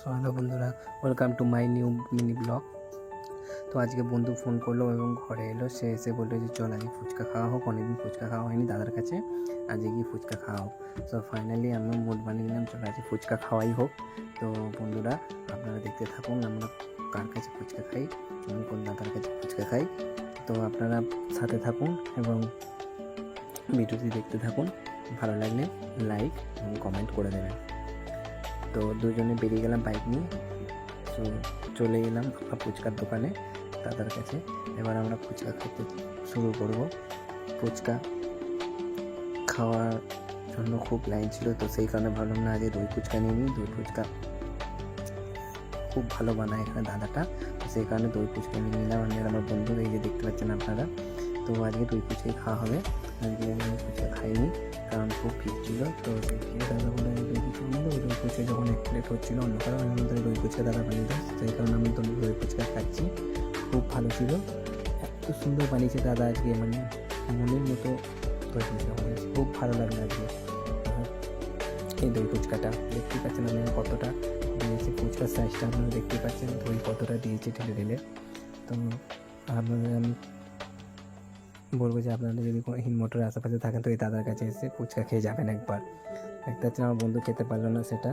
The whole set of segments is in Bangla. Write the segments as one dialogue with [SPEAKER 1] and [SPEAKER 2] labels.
[SPEAKER 1] সো হ্যালো বন্ধুরা welcome to my new mini blog তো আজকে বন্ধু ফোন করল এবং ঘরে এলো। সে এসে বলল যে, চল আজকে ফুচকা খাওয়া হোক, অনেকদিন ফুচকা খাওয়া হয়নি দাদার কাছে। আজকে গিয়ে ফুচকা খাওয়া হোক। সো ফাইনালি আমি মুড বানিয়ে নিলাম, চল আজকে ফুচকা খাওয়াই হোক। তো বন্ধুরা, আপনারা দেখতে থাকুন, আমরা কার কাছে ফুচকা খাই? এবং কোন দাদার কাছে ফুচকা খাই? তো আপনারা সাথে থাকুন এবং ভিডিওটি দেখতে থাকুন। ভালো লাগলে লাইক এবং কমেন্ট করে দেবেন। তো দুজনে বেরিয়ে গেলাম বাইক নিয়ে। তো চলে গেলাম ফুচকার দোকানে দাদার কাছে। এবার আমরা ফুচকা খেতে শুরু করব। ফুচকা খাওয়ার জন্য খুব লাইন ছিল, তো সেই কারণে ভাবলাম না আজকে দই ফুচকা নিয়ে নিই, দই ফুচকা খুব ভালো বানায় এখানে দাদাটা। তো সেই কারণে দই ফুচকা নিয়ে নিলাম। আমি আমার বন্ধু, এই যে দেখতে পাচ্ছেন আপনারা, তো আজকে দই ফুচকাই খাওয়া হবে। আজকে আমি ফুচকা খাইনি, কারণ খুব ভিড় ছিল, তো দেখি নেব যখন এক প্লেট হচ্ছিল অন্য কারণ আমি বলতে দই ফুচকা দাদা বানিয়ে দেয়। সেই কারণে আমি তো দই ফুচকা খাচ্ছি। খুব ভালো ছিল। এত সুন্দর বানিয়েছে দাদা আজকে মানে মনের মতো দই ফুচকা বানিয়েছে। খুব ভালো লাগল আজকে। এই দই ফুচকাটা দেখতে পাচ্ছেন আমি কতটা দিয়েছি ফুচকার সাইজটা আপনারা দেখতে পাচ্ছেন, দই কতটা দিয়েছে ঢেলে ঢেলে। তো আপনাদের আমি বলব যে আপনারা যদি কোনো হিন মোটরের আশেপাশে থাকেন তো এই দাদার কাছে এসে ফুচকা খেয়ে যাবেন একবার। দেখতে পাচ্ছেন আমার বন্ধু খেতে পারল না সেটা।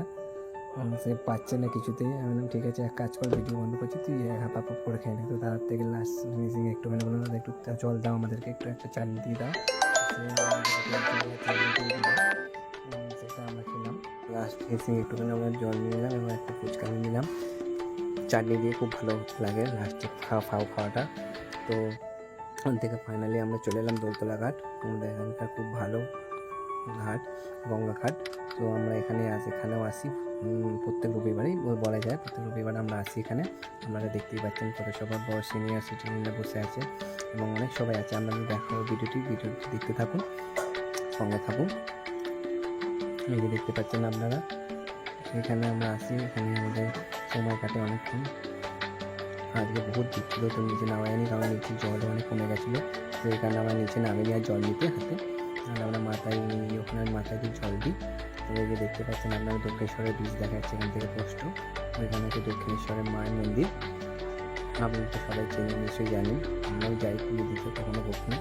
[SPEAKER 1] সে পাচ্ছে না কিছুতেই। আমি বললাম, ঠিক আছে, এক কাজ কর ভিডিও বন্ধ করছি, তুই এক হাফ হাফ করে খেয়ে নে। তো তার থেকে লাস্ট ফিনিশিং একটুখানি বললাম একটু জল দাও আমাদেরকে, একটু একটা চাটনি দিয়ে দাও। সেটা আমরা খেলাম লাস্ট ফিনিশিং একটুখানি আমরা জল নিয়ে নিলাম এবং একটা ফুচকা নিয়ে নিলাম। চাটনি দিয়ে খুব ভালো লাগে লাস্টে খাওয়া, ফাও খাওয়াটা। তো ওখান থেকে ফাইনালি আমরা চলে এলাম দোলতলা ঘাট। আমাদের এখানকার খুব ভালো ঘাট, গঙ্গা ঘাট। তো আমরা এখানে আসি এখানেও আসি। প্রত্যেক রবিবারই বলা যায়, প্রত্যেক রবিবার আমরা আসি এখানে। আপনারা দেখতেই পাচ্ছেন কত সবার বড় সিনিয়র সিটিজেনরা বসে আছে এবং অনেক সবাই আছে। আমরা দেখাবো ভিডিওটি। ভিডিওটি দেখতে থাকুন, সঙ্গে থাকুন। এই দেখতে পাচ্ছেন আপনারা, এখানে আমরা আসি এখানে আমাদের সময় কাটে অনেকক্ষণ। আজকে বহুত দিক ছিল, তো নিচে নামা যায়নি কারণ নিচে জল অনেক কমে গেছিল। তো কারণে আমরা নিচে নামে গিয়ে জল নিতে হাতে। আর আমরা মাথায় ওখানে মাথায় জল দিই। এই যে দেখতে পাচ্ছেন আপনারা দক্ষিণেশ্বরের বীজ দেখা যাচ্ছে এখান থেকে পোস্ট ওইখানে হচ্ছে দক্ষিণেশ্বরের মায়ের মন্দির। আপনি তো সবাই চেনে নিশ্চয়ই জানেন। আমরাও যাই পুজো দিতে, কখনো কখনো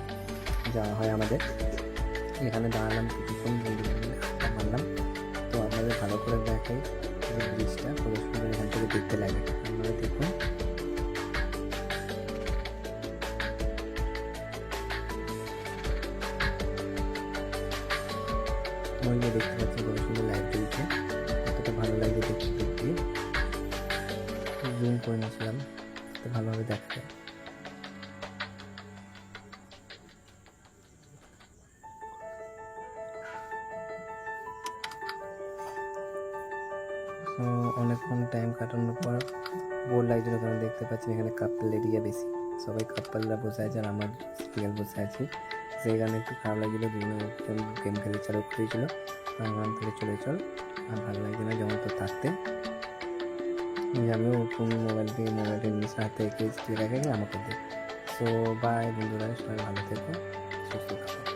[SPEAKER 1] যাওয়া হয় আমাদের। এখানে দাঁড়ালাম কিছুক্ষণ মানলাম তো আপনাদের ভালো করে দেখাই ব্রিজটা কত সুন্দর এখান থেকে দেখতে লাগে। যে দেখতে পাচ্ছি কত সুন্দর লাইট জ্বলছে। কতটা ভালো লাগছে দেখতে দেখতে। জুম করে নিয়েছিলাম ভালোভাবে দেখা যায় তো অনেকক্ষণ টাইম কাটানোর পর বোর লাগছিল কারণ দেখতে পাচ্ছি এখানে কাপল এরিয়া বেশি। সবাই কাপলরা বসে আছে আর আমার সিঙ্গেল বসে আছি। সেই কারণে একটু খারাপ লাগছিল, বিভিন্ন দুজনে গেম খেলে চালু করেছিল। গান থেকে চলে চল, আর ভালো লাগছে না যেমন তো থাকতে আমিও তুমি মোবাইল দিয়ে মোবাইলের নিচে হাতে দিয়ে রেখে আমাকে দে। সো বাই বন্ধুরা, সবাই ভালো থেকো, সুস্থ থাকো।